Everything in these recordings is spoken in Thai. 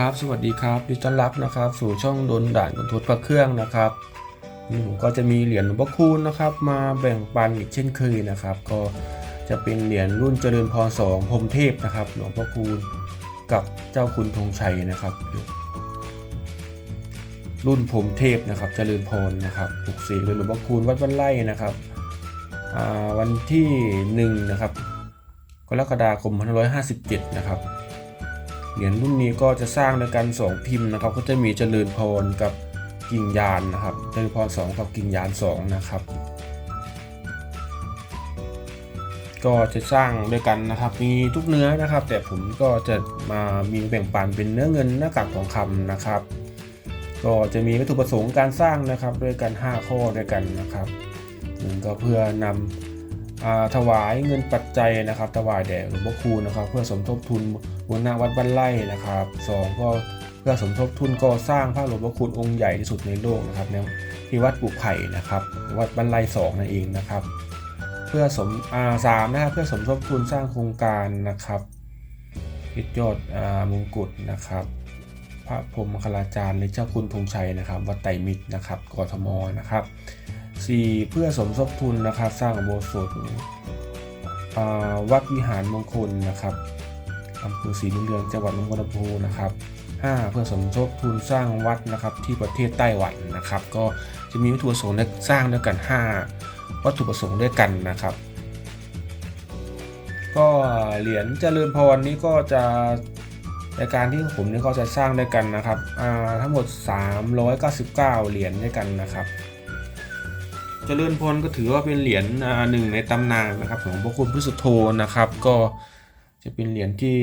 ครับ สวัสดีครับดิต้อนรับนะครับ สู่ช่องโดนด่านกนทุดพระเครื่องนะครับนี่ผมก็จะมีเหรียญหลวงพ่อคูณนะครับ มาแบ่งปันอีกเช่นเคยนะครับ ก็จะเป็นเหรียญรุ่นเจริญพรสองพรมเทพนะครับ หลวงพ่อคูณกับเจ้าคุณธงชัยนะครับ รุ่นพรมเทพนะครับ เจริญพรนะครับปลุกเสกโดยหลวงพ่อคูณวัดบ้านไร่นะครับวันที่หนึ่งนะครับกรกฎาคม2557 นะครับ เหรียญรุ่นนี้ก็จะสร้างในการสองพิมพ์นะครับ ก็จะมีเจริญพรกับกิ่งยานนะครับเจริญพรสองกับกิ่งยานสองนะครับ ก็จะสร้างด้วยกันนะครับ มีทุกเนื้อนะครับ แต่ผมก็จะมามีแบ่งปันเป็นเนื้อเงินหน้ากากทองคำนะครับ ก็จะมีวัตถุประสงค์การสร้างนะครับ ด้วยกัน 5 ข้อด้วยกันนะครับหนึ่งก็เพื่อนำอ่า ถวายเงินปัจจัยนะครับ ถวายแด่หลวงพ่อคูณนะครับ เพื่อสมทบทุนบูรณะวัดบ้านไร่นะครับสองก็เพื่อสมทบทุนก่อสร้างพระหลวงพ่อคูณองค์ใหญ่ที่สุดในโลกนะครับในที่วัดปุไผ่นะครับ วัดบ้านไร่สองนั่นเองนะครับ เพื่อสมอาสามนะครับเพื่อสมทบทุนสร้างโครงการนะครับพิยอดอามงกุฎนะครับ พระพรมคลาจารย์หรือเจ้าคุณธงชัยนะครับ วัดไตรมิตรนะครับกทมนะครับ 4 เพื่อสมทบทุนนะครับสร้างอุโบสถวัดวิหารมงคลนะครับอำเภอศรีบุญเรืองจังหวัดนองบัวลำพูนะครับ 5 เพื่อสมทบทุนสร้างวัดนะครับที่ประเทศไต้หวันนะครับ ก็จะมีวัตถุประสงค์ในสร้างด้วยกัน 5 วัตถุประสงค์ด้วยกันนะครับ ก็เหรียญเจริญพรนี้ก็จะในการที่ผมนี่ก็จะสร้างด้วยกันนะครับทั้งหมด 399 เหรียญด้วยกันนะครับ เจริญพรก็ถือว่าเป็นเหรียญหนึ่งในตำนานนะครับของพระคุณพระสุโธนะครับ ก็จะเป็นเหรียญที่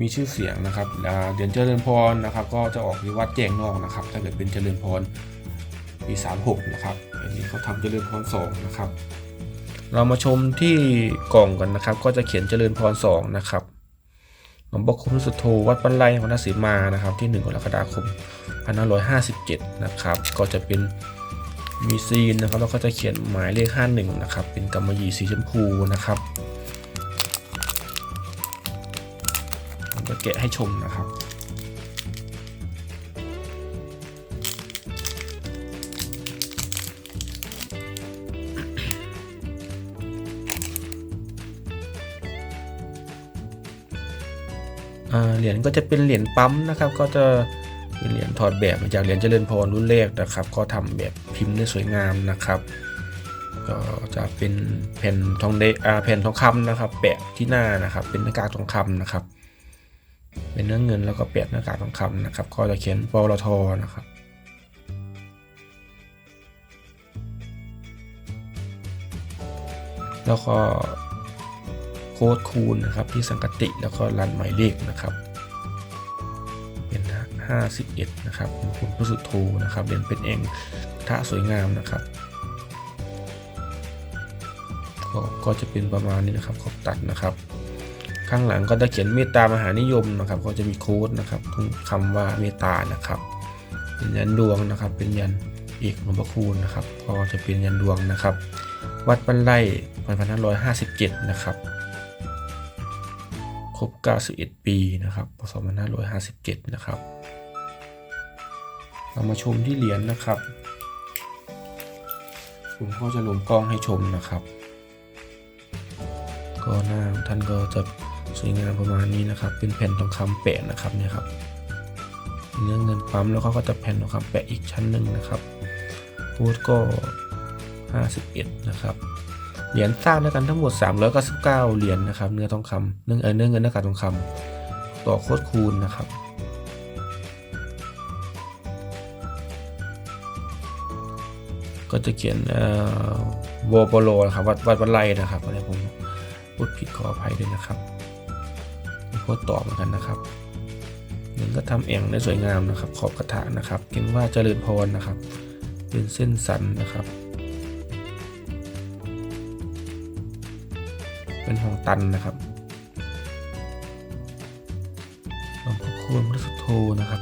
มีชื่อเสียงนะครับเหรียญเจริญพรนะครับ ก็จะออกที่วัดแจงนอกนะครับ ถ้าเกิดเป็นเจริญพรปี36นะครับอันนี้เขาทำเจริญพร2นะครับ เรามาชมที่กล่องกันนะครับ ก็จะเขียนเจริญพร2นะครับหลวงพ่อคุณพระสุโธวัดปันไลของนสีมานะครับ ที่1กรกฎาคม2557นะครับ ก็จะเป็น มีซีนนะครับแล้วก็จะเขียนหมายเลข 51 นะครับ เป็นกำมะหยี่สีชมพูนะครับผมจะแกะให้ชมนะครับเหรียญก็จะเป็นเหรียญปั๊มนะครับ ก็จะ เป็นเหรียญถอดแบบมาจากเหรียญเจริญพรรุ่นแรกนะครับ ก็ทำแบบพิมพ์ได้สวยงามนะครับ ก็จะเป็นแผ่นทองเดอาแผ่นทองคำนะครับ แปะที่หน้านะครับ เป็นหน้ากากทองคำนะครับ เป็นเนื้อเงินแล้วก็แปะหน้ากากทองคำนะครับ ก็จะเขียนปตทนะครับแล้วก็โค้ดคูณนะครับที่สังกติแล้วก็รันหมายเลขนะครับ 51 นะครับเป็นคุณพระสุโธนะครับเรียนเป็นเองท่าสวยงามนะครับก็ก็จะเป็นประมาณนี้นะครับขอบตัดนะครับ ข้างหลังก็จะเขียนเมตตามหานิยมนะครับ ก็จะมีโค้ดนะครับทุกคำว่าเมตตานะครับ เป็นยันดวงนะครับ เป็นยันเอกหลวงพ่อคูณนะครับ ก็จะเป็นยันดวงนะครับ วัดบ้านไร่2557นะครับ ครบ 91 ปีนะครับพศ2557 นะครับ เรามาชมที่เหรียญนะครับ ผมก็จะลงกล้องให้ชมนะครับ ก็หน้าท่านก็จะสวยงามประมาณนี้นะครับ เป็นแผ่นทองคำแปะนะครับเนี่ยครับ เนื้อเงินปั๊มแล้วเขาก็จะแผ่นทองคำแปะอีกชั้นหนึ่งนะครับพูดก็ 51 นะครับ เหรียญสร้างด้วยกันทั้งหมด 399 เหรียญนะครับ เนื้อทองคำเนื้อเออเนื้อเงินหน้ากากทองคำต่อโคตรคูณนะครับก็จะเขียนเอ่อโวโปโลนะครับวัดวัดวัดไรนะครับอันนี้ผมพูดผิดขออภัยด้วยนะครับโคตรตอบเหมือนกันนะครับหนึ่งก็ทำเองได้สวยงามนะครับ ขอบกระถานะครับเขียนว่าเจริญพรนะครับ เป็นเส้นสันนะครับ เป็นของตันนะครับหลวงพ่อคูณพระสุโธนะครับ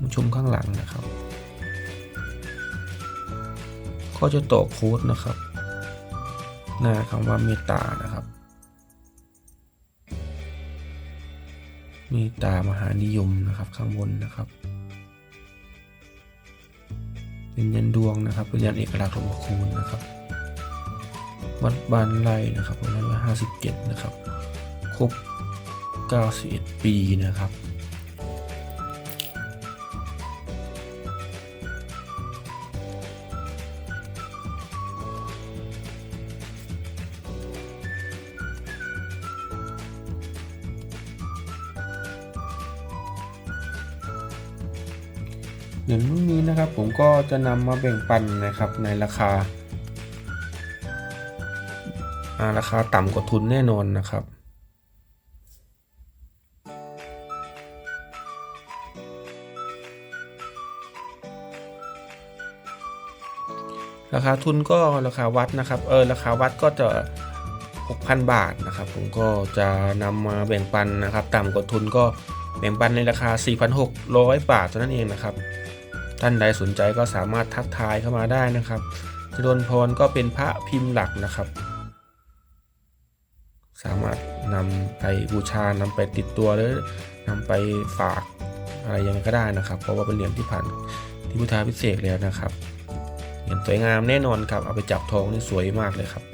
มาชมข้างหลังนะครับ ก็จะต่อโค้ดนะครับ หน้าคำว่าเมตตานะครับ เมตตามหานิยมนะครับข้างบนนะครับเป็นยันดวงนะครับเป็นยันเอกลักษณ์หลวงพ่อคูณนะครับ วัดบานไร่นะครับวันร้อยห้าสิบเจ็ดนะครับ ครบเก้าสิบเอ็ดปีนะครับเหรียญรุ่นนี้นะครับผมก็จะนำมาแบ่งปันนะครับในราคา ราคาต่ำกว่าทุนแน่นอนนะครับ ราคาทุนก็ราคาวัดนะครับ เออราคาวัดก็จะ 6,000 บาทนะครับ ผมก็จะนำมาแบ่งปันนะครับ ต่ำกว่าทุนก็แบ่งปันในราคา 4,600 บาทเท่านั้นเองนะครับ ท่านใดสนใจก็สามารถทักทายเข้ามาได้นะครับจรนพรก็เป็นพระพิมพ์หลักนะครับ สามารถนำไปบูชานำไปติดตัวหรือนำไปฝากอะไรยังไงก็ได้นะครับ เพราะว่าเป็นเหรียญที่ผ่านที่พุทธาพิเศษแล้วนะครับเหรียญสวยงามแน่นอนครับเอาไปจับทองนี่สวยมากเลยครับ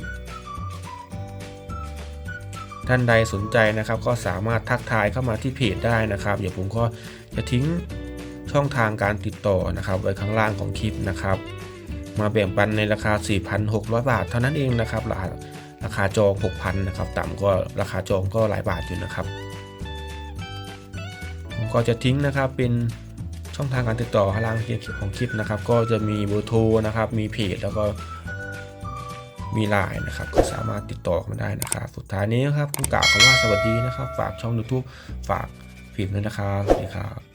ท่านใดสนใจนะครับ ก็สามารถทักทายเข้ามาที่เพจได้นะครับเดี๋ยวผมก็จะทิ้งช่องทางการติดต่อนะครับ ไว้ข้างล่างของคลิปนะครับ มาแบ่งปันในราคา 4,600 บาท เท่านั้นเองนะครับราคา ราคาจอง6,000นะครับต่ำก็ราคาจองก็หลายบาทอยู่นะครับ ผมก็จะทิ้งนะครับเป็นช่องทางการติดต่อข้างล่างของคลิปนะครับ ก็จะมีเบอร์โทรนะครับ มีเพจแล้วก็มีไลน์นะครับ ก็สามารถติดต่อมาได้นะครับ สุดท้ายนี้นะครับผมกล่าวคำว่าสวัสดีนะครับ ฝากช่อง YouTube ฝากเพจด้วยนะครับสวัสดีครับ